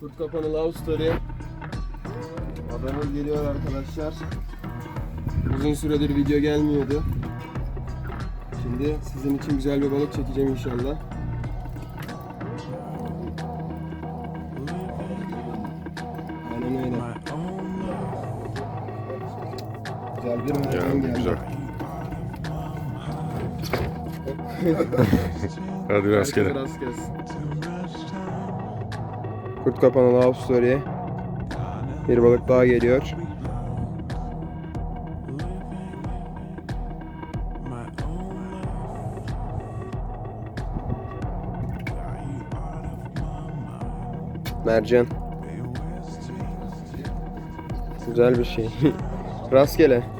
Kurt Kapanı Love Story. Haberimiz geliyor arkadaşlar. Uzun süredir video gelmiyordu. Şimdi sizin için güzel bir balık çekeceğim inşallah. Aynen öyle. Güzel bir mercan geldi. güzel. Hadi rastgele. Herkese rast gelsin. Kurt Kapanı Love Story. Bir balık daha geliyor. Mercan. Güzel bir şey. Rastgele.